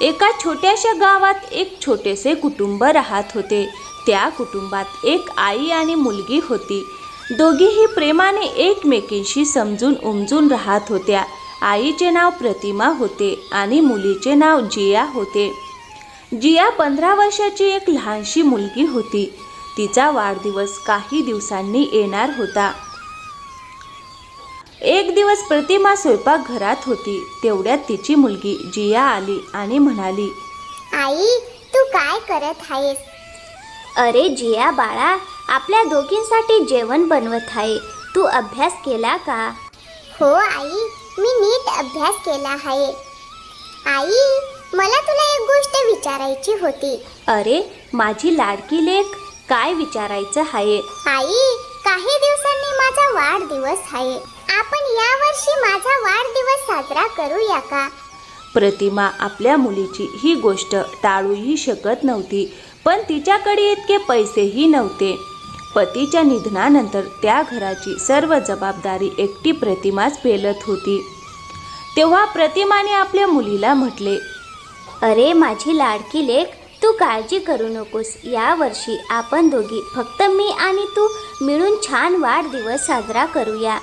एका छोट्याशा गावात एक छोटेसे कुटुंब राहत होते. त्या कुटुंबात एक आई आणि मुलगी होती. दोघीही प्रेमाने एकमेकींशी समजून उमजून राहत होत्या. आईचे नाव प्रतिमा होते आणि मुलीचे नाव जिया होते. जिया पंधरा वर्षाची एक लहानशी मुलगी होती. तिचा वाढदिवस काही दिवसांनी येणार होता. एक दिवस प्रतिमा स्वयंपाकघरात होती. तेवढ्यात तिची मुलगी जिया आली आणि म्हणाली आई तू काय करत आहेस? अरे जिया बाळा आपल्या दोघींसाठी जेवण बनवत आहे. तू अभ्यास केला का? हो आई मी नीट अभ्यास केला आहे. आई मला तुला एक गोष्ट विचारायची होती. अरे माझी लाडकी लेक काय विचारायचं आहे? आई काही दिवसांनी माझा वाढदिवस आहे. आपण यावर्षी माझा वाढदिवस साजरा करूया का? प्रतिमा आपल्या मुलीची ही गोष्ट टाळूही शकत नव्हती पण तिच्याकडे इतके पैसेही नव्हते. पतीच्या निधनानंतर त्या घराची सर्व जबाबदारी एकटी प्रतिमाच पेलत होती. तेव्हा प्रतिमाने आपल्या मुलीला म्हटले अरे माझी लाडकी लेक तू काळजी करू नकोस. या वर्षी आपण दोघी फक्त मी आणि तू मिळून छान वाढदिवस साजरा करूया.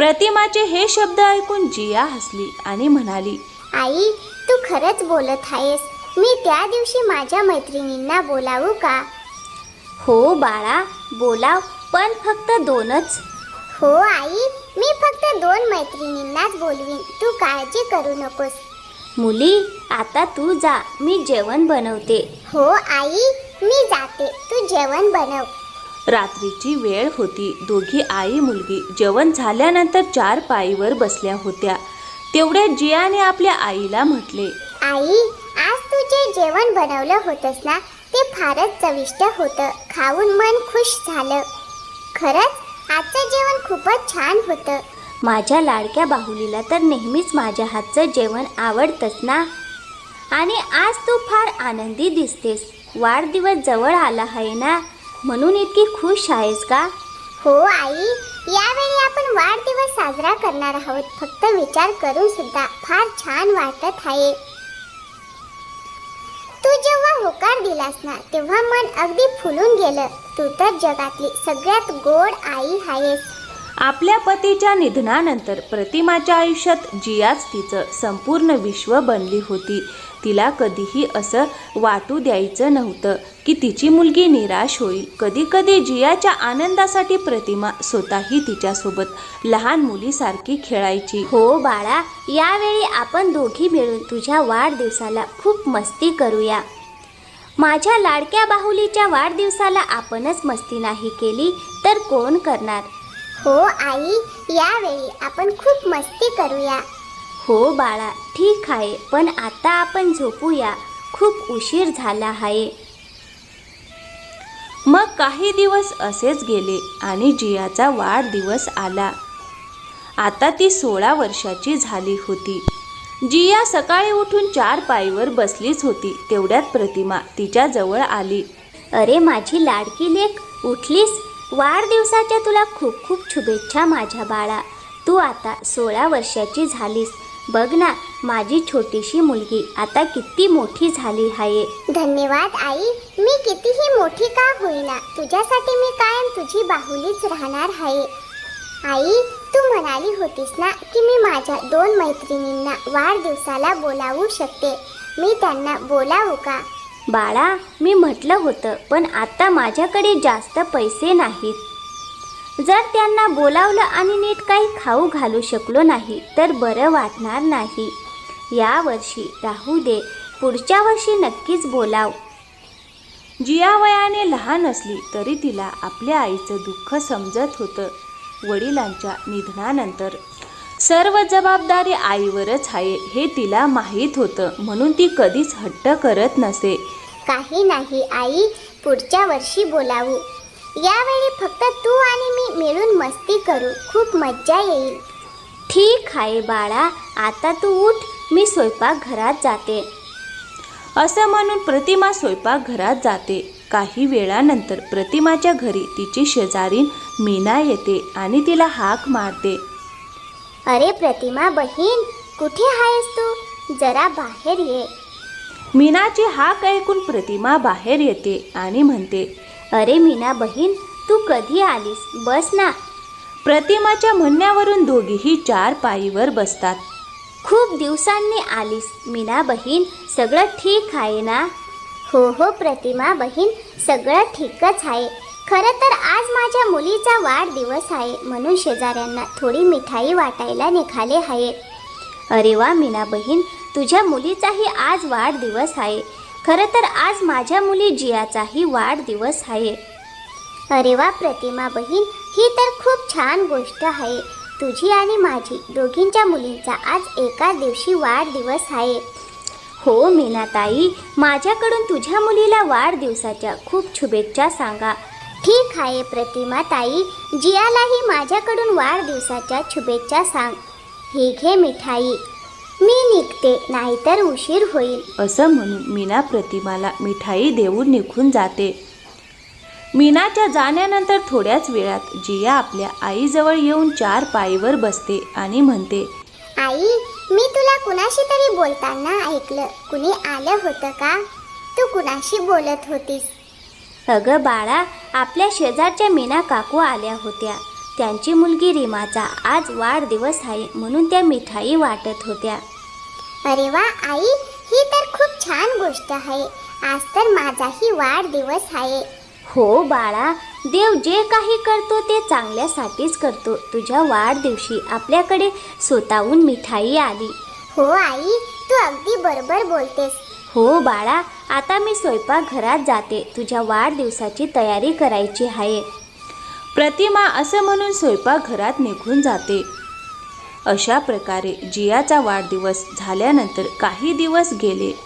प्रतिमाचे हे शब्द ऐकून जिया हसली आणि म्हणाली आई तू खरंच बोलत आहेस. मी त्या दिवशी माझ्या मैत्रिणींना बोलावू का? हो बाळा बोलाव पण फक्त दोनच. हो आई मी फक्त दोन मैत्रिणींनाच बोलवीन. तू काळजी करू नकोस. मुली आता तू जा. मी जेवण बनवते. हो आई मी जाते. तू जेवण बनव. रात्रीची वेळ होती. दोघी आई मुलगी जेवण झाल्यानंतर चार पायीवर बसल्या होत्या. तेवढ्या जियाने आपल्या आईला म्हटले आई आज तू जे जेवण बनवलं होतंस ना? ते फारच चविष्ट होतं. खाऊन मन खुश झालं. खरंच? आजचं जेवण खूपच छान होतं. माझ्या लाडक्या बाहुलीला तर नेहमीच माझ्या हातचं जेवण आवडतंच ना? आणि आज तू फार आनंदी दिसतेस. वाढदिवस जवळ आला आहे ना? म्हणून इतकी खुश आहेस का? हो आई. यावेळी आपण वाढदिवस साजरा करणार आहोत. फक्त विचार करून सुद्धा फार छान वाटत आहे. तू जेव्हा होकार दिलास ना तेव्हा मन अगदी फुलून गेलं. तू तर जगातली सगळ्यात गोड आई आहेस. आपल्या पतीच्या निधनानंतर प्रतिमाच्या आयुष्यात जियाच तिचं संपूर्ण विश्व बनली होती तिला कधीही असं वाटू द्यायचं नव्हतं की तिची मुलगी निराश होईल. कधीकधी जियाच्या आनंदासाठी प्रतिमा स्वतःही तिच्यासोबत लहान मुलीसारखी खेळायची. हो बाळा यावेळी आपण दोघी मिळून तुझ्या वाढदिवसाला खूप मस्ती करूया. माझ्या लाडक्या बाहुलीच्या वाढदिवसाला आपणच मस्ती नाही केली तर कोण करणार? हो आई यावेळी आपण खूप मस्ती करूया. हो बाळा ठीक आहे पण आता आपण झोपूया. खूप उशीर झाला आहे. मग काही दिवस असेच गेले आणि जियाचा वाढदिवस आला. आता ती सोळा वर्षाची झाली होती. जिया सकाळी उठून चार पायीवर बसलीच होती तेवढ्यात प्रतिमा तिच्या जवळ आली. अरे माझी लाडकी लेख उठलीस? वाढदिवसाच्या तुला खूप खूप शुभेच्छा माझ्या बाळा. तू आता सोळा वर्षाची झालीस. बघ ना माझी छोटीशी मुलगी आता किती मोठी झाली आहे. धन्यवाद आई. मी कितीही मोठी का होईना तुझ्यासाठी मी कायम तुझी बाहुलीच राहणार आहे. आई तू म्हणाली होतीस ना की मी माझ्या दोन मैत्रिणींना वाढदिवसाला बोलावू शकते. मी त्यांना बोलावू का? बाळा मी म्हटलं होतं पण आता माझ्याकडे जास्त पैसे नाहीत. जर त्यांना बोलावलं आणि नीट काही खाऊ घालू शकलो नाही तर बरं वाटणार नाही. या वर्षी राहू दे पुढच्या वर्षी नक्कीच बोलाव. जिया वयाने लहान असली तरी तिला आपल्या आईचं दुःख समजत होतं वडिलांच्या निधनानंतर. सर्व जबाबदारी आईवरच आहे हे तिला माहीत होतं म्हणून ती कधीच हट्ट करत नसे. काही नाही आई पुढच्या वर्षी बोलावू. यावेळी फक्त तू आणि मी मिळून मस्ती करू. खूप मज्जा येईल. ठीक आहे बाळा आता तू उठ. मी स्वयंपाकघरात जाते. असं म्हणून प्रतिमा स्वयंपाकघरात जाते. काही वेळानंतर प्रतिमाच्या घरी तिची शेजारीन मीना येते आणि तिला हाक मारते. अरे प्रतिमा बहीण कुठे आहेस तू? जरा बाहेर ये. मीनाची हाक ऐकून प्रतिमा बाहेर येते आणि म्हणते अरे मीना बहीण तू कधी आलीस? बस ना. प्रतिमाच्या म्हणण्यावरून दोघीही चार पायीवर बसतात. खूप दिवसांनी आलीस मीना बहीण सगळं ठीक आहे ना? हो हो प्रतिमा बहीण सगळं ठीकच आहे. खरं तर आज माझ्या मुलीचा वाढदिवस आहे म्हणून शेजाऱ्यांना थोडी मिठाई वाटायला निघाले आहे. अरे वा मीना बहीण तुझ्या मुलीचाही आज वाढदिवस आहे. खरं तर आज माझ्या मुली जियाचाही वाढदिवस आहे. अरे वा प्रतिमा बहीण ही तर खूप छान गोष्ट आहे. तुझी आणि माझी दोघींच्या मुलींचा आज एका दिवशी वाढदिवस आहे. हो मीनाताई माझ्याकडून तुझ्या मुलीला वाढदिवसाच्या खूप शुभेच्छा सांगा. ठीक आहे प्रतिमा ताई जियालाही माझ्याकडून वाढदिवसाच्या शुभेच्छा सांग. ही घे मिठाई. मी निघते नाहीतर उशीर होईल. असं म्हणून मीना प्रतिमाला मिठाई देऊन निघून जाते. मीनाच्या जाण्यानंतर थोड्याच वेळात जिया आपल्या आईजवळ येऊन चार पायीवर बसते आणि म्हणते आई मी तुला कुणाशी तरी बोलताना ऐकलं. कुणी आलं होतं का? तू कुणाशी बोलत होतीस? अगं बाळा आपल्या शेजारच्या मीना काकू आल्या होत्या. त्यांची मुलगी रीमाचा आज वाढदिवस आहे म्हणून त्या मिठाई वाटत होत्या. अरे वा आई ही तर खूप छान गोष्ट आहे. आज तर माझाही वाढदिवस आहे. हो बाळा देव जे काही करतो ते चांगल्यासाठीच करतो. तुझ्या वाढदिवशी आपल्याकडे स्वतःहून मिठाई आली. हो आई तू अगदी बरोबर बोलतेस. हो बाळा आता मी स्वयंपाकघरात जाते. तुझ्या वाढदिवसाची तयारी करायची आहे. प्रतिमा असं म्हणून स्वयंपाकघरात निघून जाते. अशा प्रकारे जियाचा वाढदिवस झाल्यानंतर काही दिवस गेले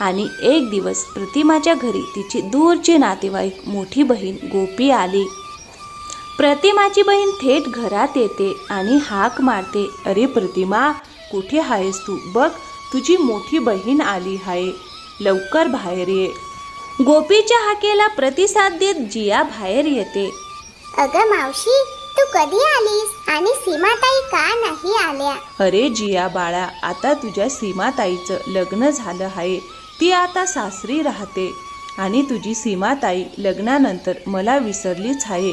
आणि एक दिवस प्रतिमाच्या घरी तिची दूरची नातेवाईक मोठी बहीण गोपी आली. प्रतिमाची बहीण थेट घरात येते आणि हाक मारते अरे प्रतिमा कुठे आहेस तू? बघ तुझी मोठी बहीण आली आहे. लवकर बाहेर ये. गोपीच्या हाकेला प्रतिसाद देत जिया बाहेर येते. अगं मावशी तू कधी आलीस? आणि सीमाताई का नाही आल्या? अरे जिया बाळा आता तुझ्या सीमाताईचं लग्न झालं आहे. ती आता सासरी राहते. आणि तुझी सीमाताई लग्नानंतर मला विसरलीच आहे.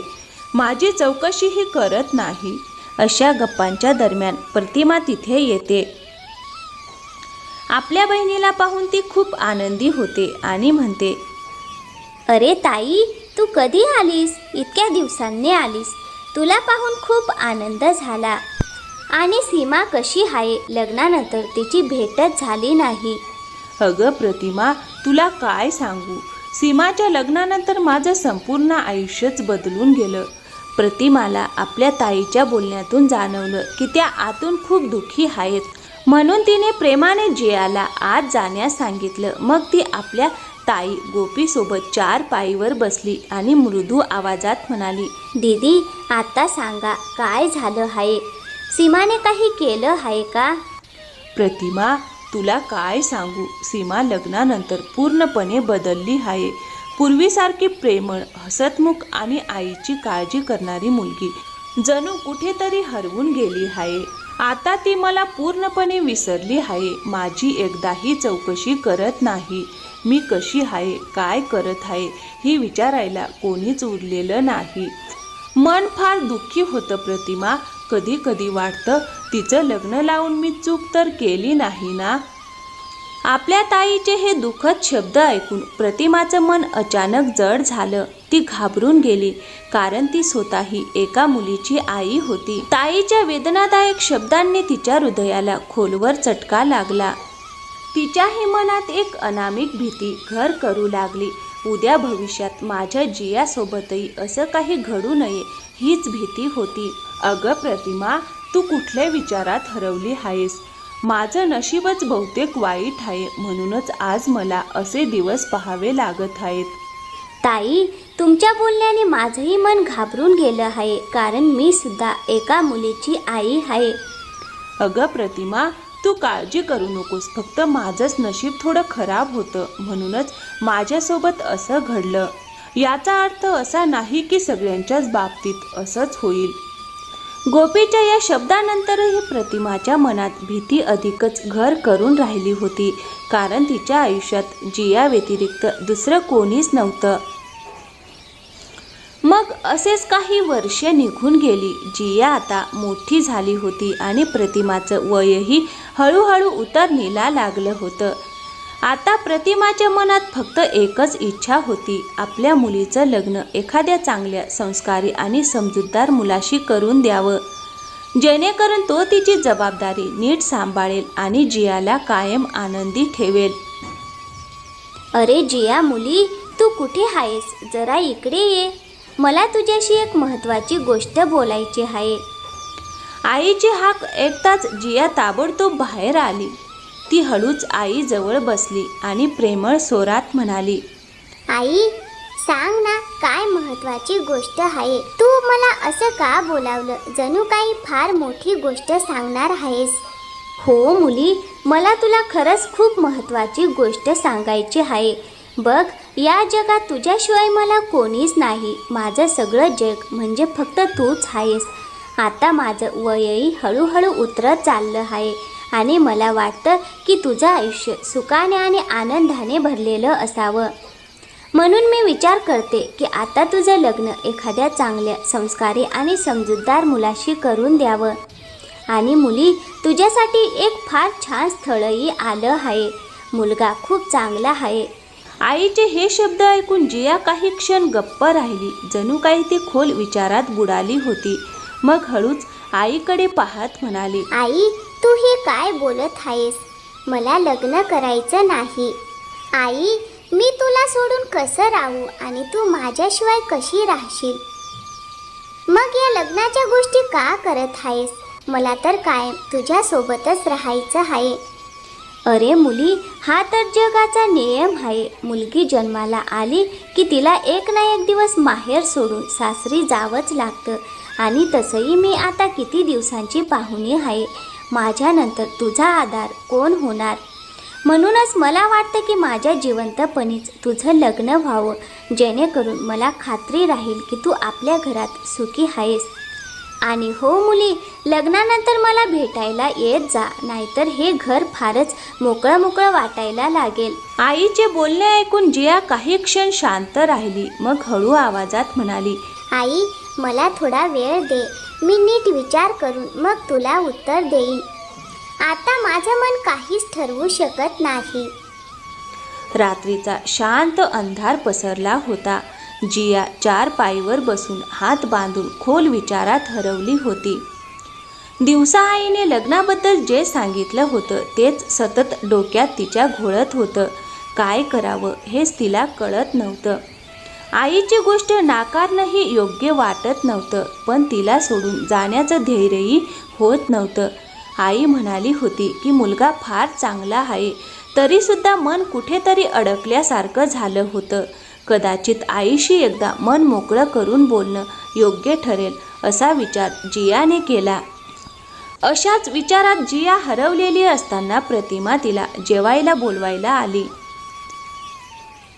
माझी चौकशीही करत नाही. अशा गप्पांच्या दरम्यान प्रतिमा तिथे येते. आपल्या बहिणीला पाहून ती खूप आनंदी होते आणि म्हणते अरे ताई तू कधी आलीस? इतक्या दिवसांनी आलीस. तुला पाहून खूप आनंद झाला. आणि सीमा कशी आहे? लग्नानंतर तिची भेटच झाली नाही. अगं प्रतिमा तुला काय सांगू? सीमाच्या लग्नानंतर माझं संपूर्ण आयुष्यच बदलून गेलं. प्रतिमाला आपल्या ताईच्या बोलण्यातून जाणवलं की त्या आतून खूप दुःखी आहेत. म्हणून तिने प्रेमाने जियाला आत जाण्यास सांगितलं. मग ती आपल्या ताई गोपीसोबत चार पायीवर बसली आणि मृदू आवाजात म्हणाली दीदी आता सांगा काय झालं आहे? सीमाने काही केलं आहे का? प्रतिमा तुला काय सांगू? सीमा लग्नानंतर पूर्णपणे बदलली आहे. पूर्वीसारखी प्रेमळ हसतमुख आणि आईची काळजी करणारी मुलगी जणू कुठेतरी हरवून गेली आहे. आता ती मला पूर्णपणे विसरली आहे. माझी एकदाही चौकशी करत नाही. मी कशी आहे? काय करत आहे? ही विचारायला कोणीच उरलेलं नाही. मन फार दुःखी होतं प्रतिमा. कधी कधी वाटतं तिचं लग्न लावून मी चूक तर केली नाही ना? आपल्या ताईचे हे दुःखद शब्द ऐकून प्रतिमाचं मन अचानक जड झालं. ती घाबरून गेली कारण ती स्वतःही एका मुलीची आई होती. ताईच्या वेदनादायक शब्दांनी तिच्या हृदयाला खोलवर चटका लागला. तिच्याही मनात एक अनामिक भीती घर करू लागली. उद्या भविष्यात माझ्या जियासोबतही असं काही घडू नये हीच भीती होती. अगं प्रतिमा तू कुठल्या विचारात हरवली आहेस? माझं नशीबच बहुतेक वाईट आहे म्हणूनच आज मला असे दिवस पाहावे लागत आहेत. ताई तुमच्या बोलण्याने माझंही मन घाबरून गेलं आहे कारण मी सुद्धा एका मुलीची आई आहे. अगं प्रतिमा तू काळजी करू नकोस फक्त माझंच नशीब थोडं खराब होतं म्हणूनच माझ्यासोबत असं घडलं. याचा अर्थ असा नाही की सगळ्यांच्याच बाबतीत असंच होईल. गोपीच्या या शब्दानंतरही प्रतिमाच्या मनात भीती अधिकच घर करून राहिली होती. कारण तिच्या आयुष्यात जिया व्यतिरिक्त दुसरं कोणीच नव्हतं. मग असेच काही वर्षे निघून गेली. जिया आता मोठी झाली होती आणि प्रतिमाचं वयही हळूहळू उतरणीला लागलं होतं. आता प्रतिमाच्या मनात फक्त एकच इच्छा होती. आपल्या मुलीचं लग्न एखाद्या चांगल्या संस्कारी आणि समजूतदार मुलाशी करून द्यावं. जेणेकरून तो तिची जबाबदारी नीट सांभाळेल आणि जियाला कायम आनंदी ठेवेल. अरे जिया मुली तू कुठे आहेस? जरा इकडे ये. मला तुझ्याशी एक महत्त्वाची गोष्ट बोलायची आहे. आईची हाक ऐकताच जिया ताबडतोब बाहेर आली. ती हळूच आईजवळ बसली आणि प्रेमळ स्वरात म्हणाली आई सांग ना काय महत्वाची गोष्ट आहे? तू मला असं का बोलावलं? जणू काही फार मोठी गोष्ट सांगणार आहेस. हो मुली मला तुला खरंच खूप महत्त्वाची गोष्ट सांगायची आहे. बघ या जगात तुझ्याशिवाय मला कोणीच नाही. माझं सगळं जग म्हणजे फक्त तूच आहेस. आता माझं वयही हळूहळू उतरत चाललं आहे. आणि मला वाटतं की तुझं आयुष्य सुखाने आणि आनंदाने भरलेलं असावं. म्हणून मी विचार करते की आता तुझं लग्न एखाद्या चांगल्या संस्कारी आणि समजूतदार मुलाशी करून द्यावं. आणि मुली तुझ्यासाठी एक फार छान स्थळही आलं आहे. मुलगा खूप चांगला आहे. आईचे हे शब्द ऐकून जिया काही क्षण गप्प राहिली. जणू काही ती खोल विचारात बुडाली होती. मग हळूच आईकडे पाहत म्हणाली आई तू हे काय बोलत आहेस? मला लग्न करायचं नाही. आई मी तुला सोडून कसं राहू आणि तू माझ्याशिवाय कशी राहशील? मग या लग्नाच्या गोष्टी का करत आहेस? मला तर कायम तुझ्यासोबतच राहायचं आहे. अरे मुली हा तर जगाचा नियम आहे. मुलगी जन्माला आली की तिला एक ना एक दिवस माहेर सोडून सासरी जावंच लागतं. आणि तसंही मी आता किती दिवसांची पाहुणी आहे. माझ्यानंतर तुझा आधार कोण होणार? म्हणूनच मला वाटतं की माझ्या जिवंतपणीच तुझं लग्न व्हावं जेणेकरून मला खात्री राहील की तू आपल्या घरात सुखी आहेस. आणि हो मुली लग्नानंतर मला भेटायला येत जा नाहीतर हे घर फारच मोकळं मोकळं वाटायला लागेल. आईचे बोलणे ऐकून जिया काही क्षण शांत राहिली मग हळू आवाजात म्हणाली आई मला थोडा वेळ दे. मी नीट विचार करून मग तुला उत्तर देईन. आता माझं मन काहीच ठरवू शकत नाही. रात्रीचा शांत अंधार पसरला होता. जिया चार पायीवर बसून हात बांधून खोल विचारात हरवली होती. दिवसा आईने लग्नाबद्दल जे सांगितलं होतं तेच सतत डोक्यात तिच्या घोळत होतं. काय करावं हेच तिला कळत नव्हतं. आईची गोष्ट नाकारणंही योग्य वाटत नव्हतं पण तिला सोडून जाण्याचं धैर्यही होत नव्हतं. आई म्हणाली होती की मुलगा फार चांगला आहे तरीसुद्धा मन कुठेतरी अडकल्यासारखं झालं होतं. कदाचित आईशी एकदा मन मोकळं करून बोलणं योग्य ठरेल असा विचार जियाने केला. अशाच विचारात जिया हरवलेली असताना प्रतिमा तिला जेवायला बोलवायला आली.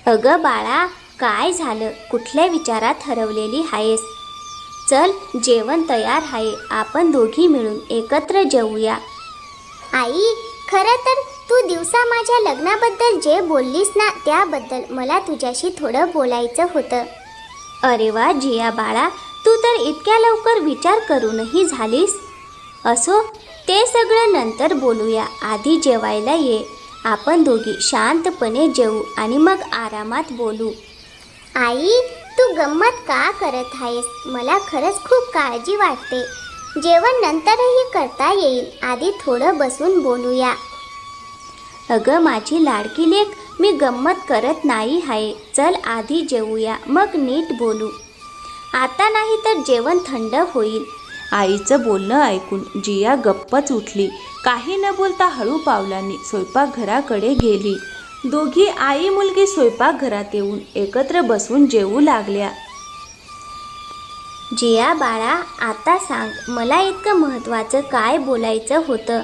अगं बाळा काय झालं? कुठल्या विचारात हरवलेली आहेस? चल जेवण तयार आहे. आपण दोघी मिळून एकत्र जेवूया आई खरं तर तू दिवसा माझ्या लग्नाबद्दल जे बोललीस ना त्याबद्दल मला तुझ्याशी थोडं बोलायचं होतं. अरे वा जिया बाळा. तू तर इतक्या लवकर विचार करूनही झालीस. असो ते सगळं नंतर बोलूया. आधी जेवायला ये. आपण दोघी शांतपणे जेवू आणि मग आरामात बोलू. आई तू गंमत का करत आहेस? मला खरंच खूप काळजी वाटते. जेवण नंतरही करता येईल. आधी थोडं बसून बोलूया. अगं माझी लाडकी लेक मी गंमत करत नाही आहे. चल आधी जेवूया. मग नीट बोलू. आता नाही तर जेवण थंड होईल. आईचं बोलणं ऐकून जिया गप्पच उठली. काही न बोलता हळू पावलांनी स्वयंपाकघराकडे गेली. दोघी आई मुलगी स्वयंपाकघरात येऊन एकत्र बसून जेवू लागल्या. जिया बाळा आता सांग मला इतकं महत्त्वाचं काय बोलायचं होतं?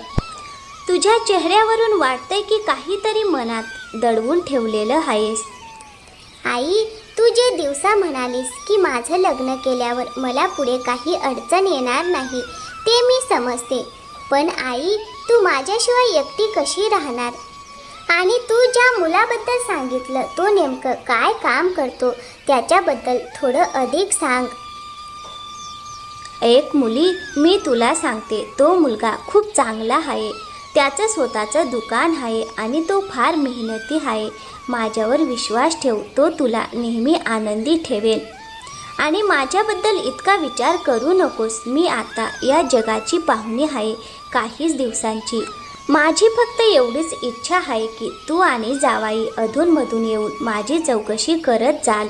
तुझ्या चेहऱ्यावरून वाटतंय की काहीतरी मनात दडवून ठेवलेलं आहेस. आई तू जे दिवसा म्हणालीस की माझं लग्न केल्यावर मला पुढे काही अडचण येणार नाही ते मी समजते. पण आई तू माझ्याशिवाय एकटी कशी राहणार? आणि तू ज्या मुलाबद्दल सांगितलं तो नेमकं काय काम करतो त्याच्याबद्दल थोडं अधिक सांग. एक मुली मी तुला सांगते तो मुलगा खूप चांगला आहे. त्याचं स्वतःचं दुकान आहे आणि तो फार मेहनती आहे. माझ्यावर विश्वास ठेव तो तुला नेहमी आनंदी ठेवेल. आणि माझ्याबद्दल इतका विचार करू नकोस मी आता या जगाची पाहुणी आहे काहीच दिवसांची. माझी फक्त एवढीच इच्छा आहे की तू आणि जावाई अधूनमधून येऊन माझी चौकशी करत जाल.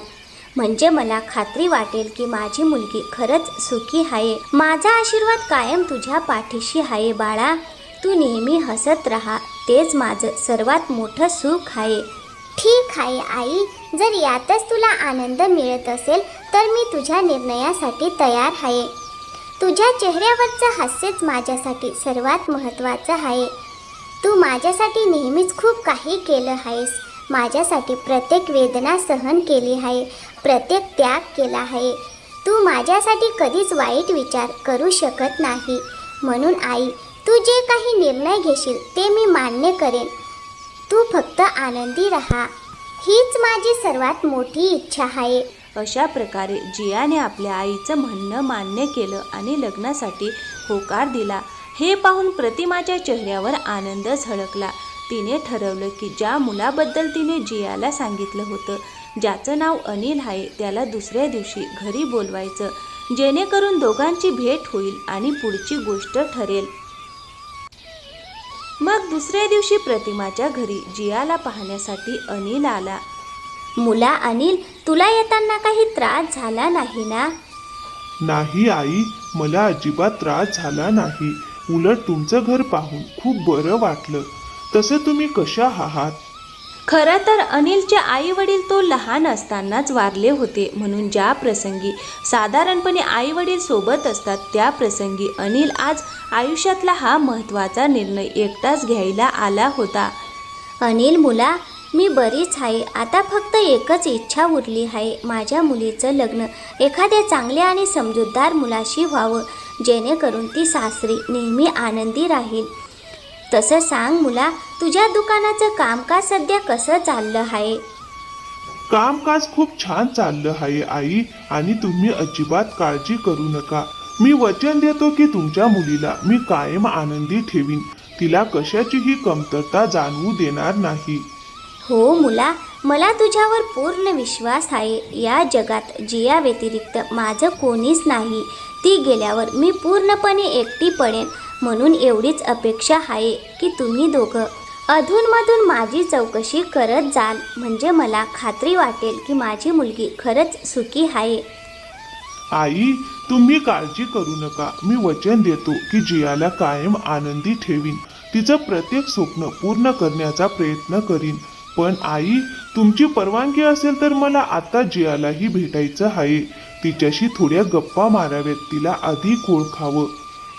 म्हणजे मला खात्री वाटेल की माझी मुलगी खरंच सुखी आहे. माझा आशीर्वाद कायम तुझ्या पाठीशी आहे बाळा. तू नेहमी हसत राहा. तेच माझं सर्वात मोठं सुख आहे. ठीक आहे आई. जर यातच तुला आनंद मिळत असेल तर मी तुझ्या निर्णयासाठी तयार आहे. तुझ्या चेहऱ्यावरचं हास्यच माझ्यासाठी सर्वात महत्त्वाचं आहे. तू माझ्यासाठी नेहमीच खूप काही केलं आहेस. माझ्यासाठी प्रत्येक वेदना सहन केली आहे. प्रत्येक त्याग केला आहे. तू माझ्यासाठी कधीच वाईट विचार करू शकत नाही. म्हणून आई तू जे काही निर्णय घेशील ते मी मान्य करेन. तू फक्त आनंदी राहा. हीच माझी सर्वात मोठी इच्छा आहे. अशा प्रकारे जियाने आपल्या आईचं म्हणणं मान्य केलं आणि लग्नासाठी होकार दिला. हे पाहून प्रतिमाच्या चेहऱ्यावर आनंद झळकला. तिने ठरवलं की ज्या मुलाबद्दल तिने जियाला सांगितलं होतं ज्याचं नाव अनिल आहे त्याला दुसऱ्या दिवशी घरी बोलवायचं. जेणेकरून दोघांची भेट होईल आणि पुढची गोष्ट ठरेल. मग दुसऱ्या दिवशी प्रतिमाच्या घरी जियाला पाहण्यासाठी अनिल आला. मुला अनिल तुला येताना काही त्रास झाला नाही ना? नाही आई मला अजिबात त्रास झाला नाही. उलट तुमचं घर पाहून खूप बरं वाटलं. तसं तुम्ही कशा आहात? खरं तर अनिलचे आई वडील तो लहान असतानाच वारले होते म्हणून ज्या प्रसंगी साधारणपणे आई वडील सोबत असतात त्या प्रसंगी अनिल आज आयुष्यातला हा महत्त्वाचा निर्णय एकटाच घ्यायला आला होता. अनिल मुला मी बरीच आहे. आता फक्त एकच इच्छा उरली आहे माझ्या मुलीचं लग्न. एखाद्या चांगल्या आणि समजूतदार मुलाशी व्हावं. जेणेकरून ती सासरी नेहमी आनंदी राहील. तसं सांग मुला तुझ्या दुकानाचं कामकाज सध्या कसं चाललं आहे? कामकाज खूप छान चाललं आहे आई. आणि तुम्ही अजिबात काळजी करू नका. मी वचन देतो की तुमच्या मुलीला मी कायम आनंदी ठेवीन. तिला कशाचीही कमतरता जाणवू देणार नाही. हो मुला मला तुझ्यावर पूर्ण विश्वास आहे. या जगात जिया व्यतिरिक्त माझं कोणीच नाही. ती गेल्यावर मी पूर्णपणे एकटी पडेन म्हणून एवढीच अपेक्षा आहे की तुम्ही दोघं अधूनमधून माझी चौकशी करत जाल. म्हणजे मला खात्री वाटेल की माझी मुलगी खरंच सुखी आहे. आई तुम्ही काळजी करू नका. मी वचन देतो की जियाला कायम आनंदी ठेवीन. तिचं प्रत्येक स्वप्न पूर्ण करण्याचा प्रयत्न करीन. पण आई तुमची परवानगी असेल तर मला आता जियालाही भेटायचं आहे. तिच्याशी थोड्या गप्पा माराव्यात. तिला अधिक ओळखावं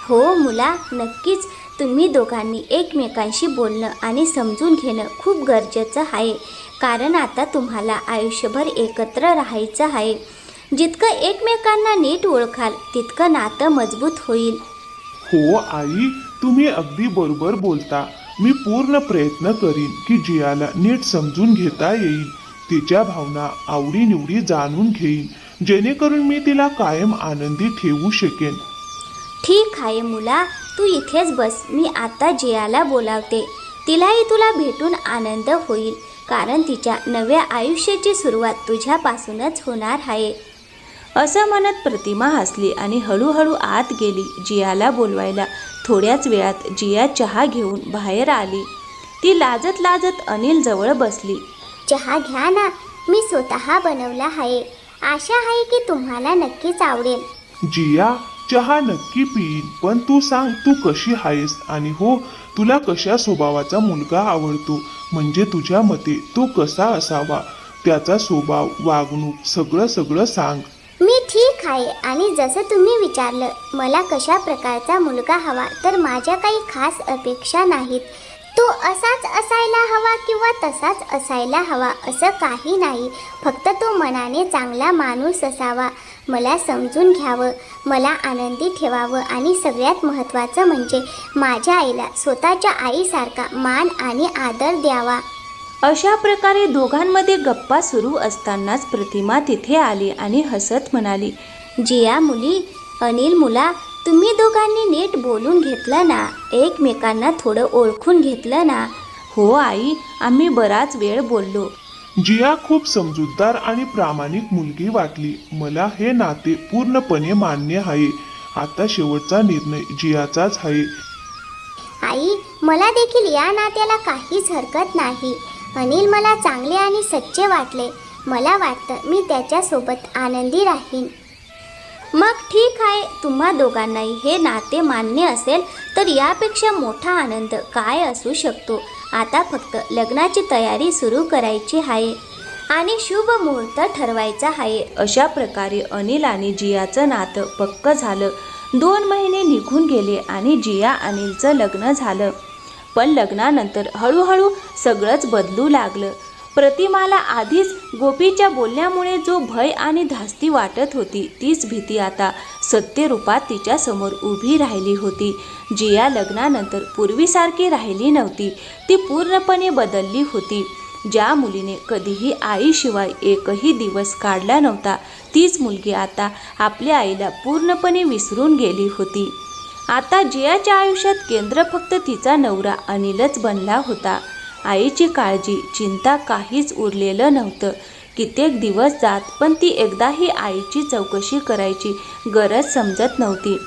हो मुला नक्कीच. तुम्ही दोघांनी एकमेकांशी बोलणं आणि समजून घेणं खूप गरजेचं आहे. कारण आता तुम्हाला आयुष्यभर एकत्र राहायचं आहे. जितकं एकमेकांना नीट ओळखाल तितकं नातं मजबूत होईल. हो आई तुम्ही अगदी बरोबर बोलता. मी पूर्ण प्रयत्न करीन की जियाला नीट समजून घेता येईल. तिच्या भावना आवडीनिवडी जाणून घेईन. जेणेकरून मी तिला कायम आनंदी ठेवू शकेन. ठीक आहे मुला तू इथेच बस. मी आता जियाला बोलावते. तिलाही तुला भेटून आनंद होईल कारण तिच्या नव्या आयुष्याची सुरुवात तुझ्यापासूनच होणार आहे. असं म्हणत प्रतिमा हसली आणि हळूहळू आत गेली जियाला बोलवायला. थोड्याच वेळात जिया चहा घेऊन बाहेर आली. ती लाजत लाजत अनिल जवळ बसली. चहा घ्या ना मी स्वतः बनवला आहे. आशा आहे की तुम्हाला नक्कीच आवडेल. जिया चहा नक्की पिईन पण तू सांग तू कशी आहेस आणि हो तुला कशा स्वभावाचा मुलगा आवडतो? म्हणजे तुझ्या मते तो कसा असावा? त्याचा स्वभाव वागणूक सगळं सगळं सांग. मी ठीक आहे आणि जसं तुम्ही विचारलं मला कशा प्रकारचा मुलगा हवा तर माझ्या काही खास अपेक्षा नाहीत. तो असाच असायला हवा किंवा तसाच असायला हवा असं काही नाही. फक्त तो मनाने चांगला माणूस असावा. मला समजून घ्यावं मला आनंदी ठेवावं आणि सगळ्यात महत्त्वाचं म्हणजे माझ्या आईला स्वतःच्या आईसारखा मान आणि आदर द्यावा. अशा प्रकारे दोघांमध्ये गप्पा सुरू असतानाच प्रतिमा तिथे आली आणि हसत म्हणाली जिया मुली अनिल मुला तुम्ही दोघांनी नीट बोलून घेतलं ना एकमेकांना थोडं ओळखून घेतलं ना. हो आई आम्ही बराच वेळ बोललो. जिया खूप समजूतदार आणि प्रामाणिक मुलगी वाटली. मला हे नाते पूर्णपणे मान्य आहे. आता शेवटचा निर्णय जियाचाच आहे. आई मला देखील या नात्याला काहीच हरकत नाही. अनिल मला चांगले आणि सच्चे वाटले. मला वाटतं मी त्याच्यासोबत आनंदी राहीन. मग ठीक आहे तुम्हा दोघांनाही हे नाते मान्य असेल तर यापेक्षा मोठा आनंद काय असू शकतो? आता फक्त लग्नाची तयारी सुरू करायची आहे. आणि शुभ मुहूर्त ठरवायचा आहे. अशा प्रकारे अनिल आणि जियाचं नातं पक्क झालं. दोन महिने निघून गेले आणि जिया अनिलचं लग्न झालं. पण लग्नानंतर हळूहळू सगळंच बदलू लागलं. प्रतिमाला आधीच गोपीच्या बोलण्यामुळे जो भय आणि धास्ती वाटत होती तीच भीती आता सत्यरूपात तिच्यासमोर उभी राहिली होती. जिया लग्नानंतर पूर्वीसारखी राहिली नव्हती. ती पूर्णपणे बदलली होती. ज्या मुलीने कधीही आईशिवाय एकही दिवस काढला नव्हता तीच मुलगी आता आपल्या आईला पूर्णपणे विसरून गेली होती. आता जियाच्या आयुष्यात केंद्र फक्त तिचा नवरा अनिलच बनला होता. आईची काळजी चिंता काहीच उरलेलं नव्हतं. कित्येक दिवस जात पण ती एकदाही आईची चौकशी करायची गरज समजत नव्हती.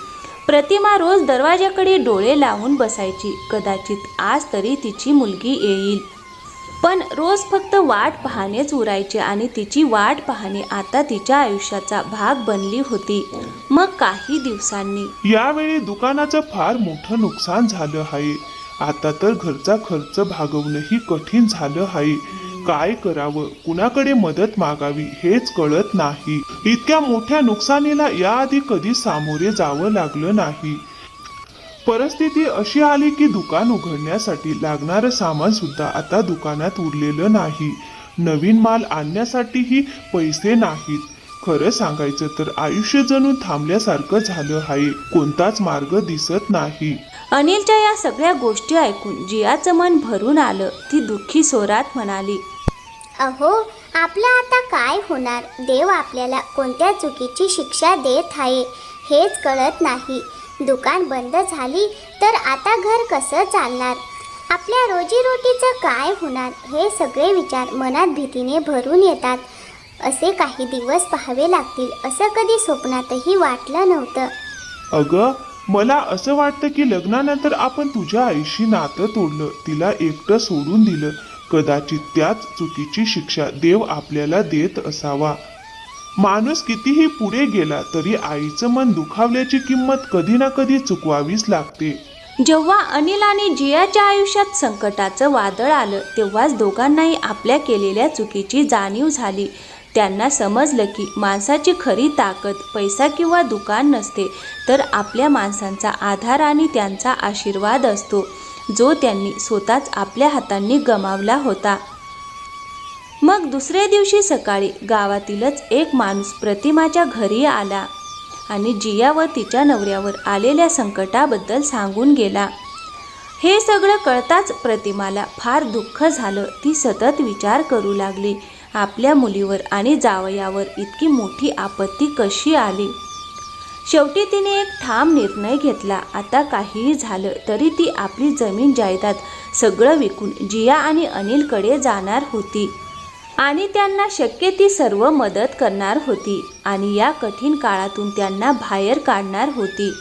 प्रतिमा रोज दरवाजाकडे डोळे लावून बसायची. कदाचित आज तरी तिची मुलगी येईल. पण रोज फक्त वाट पाहणेच उरायचे आणि तिची वाट पाहणे आता तिच्या आयुष्याचा भाग बनली होती. मग काही दिवसांनी यावेळी दुकानाचं फार मोठं नुकसान झालं आहे. आता तर घरचा खर्च भागवणंही कठीण झालं आहे. काय करावं? कुणाकडे मदत मागावी? हेच कळत नाही. इतक्या मोठ्या नुकसानीला याआधी कधी सामोरे जावं लागलं नाही. परिस्थिती अशी आली की दुकान उघडण्यासाठी लागणारं सामान सुद्धा आता दुकानात उरलेलं नाही. नवीन माल आणण्यासाठीही पैसे नाहीत. खरं सांगायचं तर आयुष्य जणू थांबल्यासारखं झालं आहे. कोणताच मार्ग दिसत नाही. अनिलच्या या सगळ्या गोष्टी ऐकून जियाचं मन भरून आलं. ती दुःखी स्वरात म्हणाली अहो आपलं आता काय होणार? देव आपल्याला कोणत्या चुकीची शिक्षा देत आहे हेच कळत नाही. दुकान बंद झाली तर आता घर कसं चालणार? आपल्या रोजीरोटीचं काय होणार? हे सगळे विचार मनात भीतीने भरून येतात. असे काही दिवस पाहावे लागतील असं कधी स्वप्नातही वाटलं नव्हतं. अगं मला असं वाटतं की लग्नानंतर आपण तुझ्या आईशी नातं तोडलं तिला एकटं सोडून दिलं. कदाचित त्याच चुकीची शिक्षा देव आपल्याला देत असावा. माणूस कितीही पुढे गेला तरी आईचं मन दुखावल्याची किंमत कधी ना कधी चुकवावीच लागते. जेव्हा अनिल आणि जियाच्या आयुष्यात संकटाचं वादळ आलं तेव्हाच दोघांनाही आपल्या केलेल्या चुकीची जाणीव झाली. त्यांना समजलं की माणसाची खरी ताकद पैसा किंवा दुकान नसते तर आपल्या माणसांचा आधार आणि त्यांचा आशीर्वाद असतो जो त्यांनी स्वतःच आपल्या हातांनी गमावला होता. मग दुसऱ्या दिवशी सकाळी गावातीलच एक माणूस प्रतिमाच्या घरी आला आणि जिया व तिच्या नवऱ्यावर आलेल्या संकटाबद्दल सांगून गेला. हे सगळं कळताच प्रतिमाला फार दुःख झालं ती सतत विचार करू लागली. आपल्या मुलीवर आणि जावयावर इतकी मोठी आपत्ती कशी आली? शेवटी तिने एक ठाम निर्णय घेतला. आता काहीही झालं तरी ती आपली जमीन जायदाद सगळं विकून जिया आणि अनिलकडे जाणार होती. आणि त्यांना शक्य ती सर्व मदत करणार होती आणि या कठीण काळातून त्यांना बाहेर काढणार होती.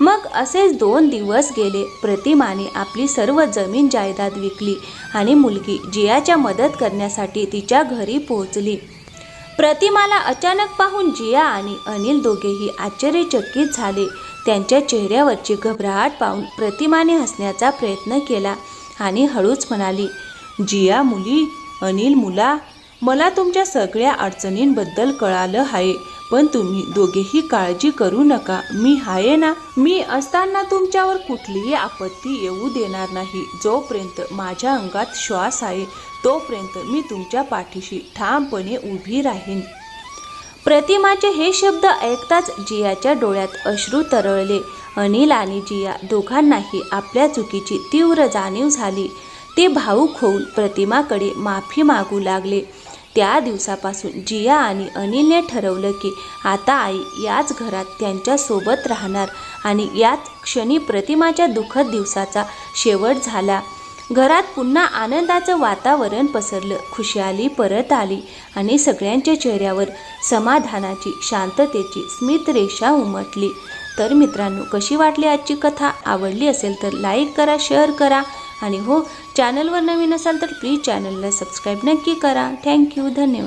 मग असेच दोन दिवस गेले. प्रतिमाने आपली सर्व जमीन जायदाद विकली आणि मुलगी जियाच्या मदत करण्यासाठी तिच्या घरी पोहोचली. प्रतिमाला अचानक पाहून जिया आणि अनिल दोघेही आश्चर्यचकित झाले. त्यांच्या चेहऱ्यावरची घबराहट पाहून प्रतिमाने हसण्याचा प्रयत्न केला आणि हळूच म्हणाली जिया मुली अनिल मुला मला तुमच्या सगळ्या अडचणींबद्दल कळालं आहे. पण तुम्ही दोघेही काळजी करू नका. मी आहे ना? मी असताना तुमच्यावर कुठलीही आपत्ती येऊ देणार नाही. जोपर्यंत माझ्या अंगात श्वास आहे तोपर्यंत मी तुमच्या पाठीशी ठामपणे उभी राहीन. प्रतिमाचे हे शब्द ऐकताच जियाच्या डोळ्यात अश्रू तरळले. अनिल आणि जिया दोघांनाही आपल्या चुकीची तीव्र जाणीव झाली. ते भाऊक होऊन प्रतिमाकडे माफी मागू लागले. त्या दिवसापासून जिया आणि अनिलने ठरवलं की आता आई याच घरात त्यांच्यासोबत राहणार आणि याच क्षणी प्रतिमाच्या दुःखद दिवसाचा शेवट झाला. घरात पुन्हा आनंदाचं वातावरण पसरलं खुशाली परत आली आणि सगळ्यांच्या चेहऱ्यावर समाधानाची शांततेची स्मितरेषा उमटली. तर मित्रांनो कशी वाटली आजची कथा? आवडली असेल तर लाईक करा शेअर करा. आणि हो चॅनलवर नवीन असाल तर प्लीज चॅनलला सबस्क्राईब नक्की करा. थँक्यू धन्यवाद.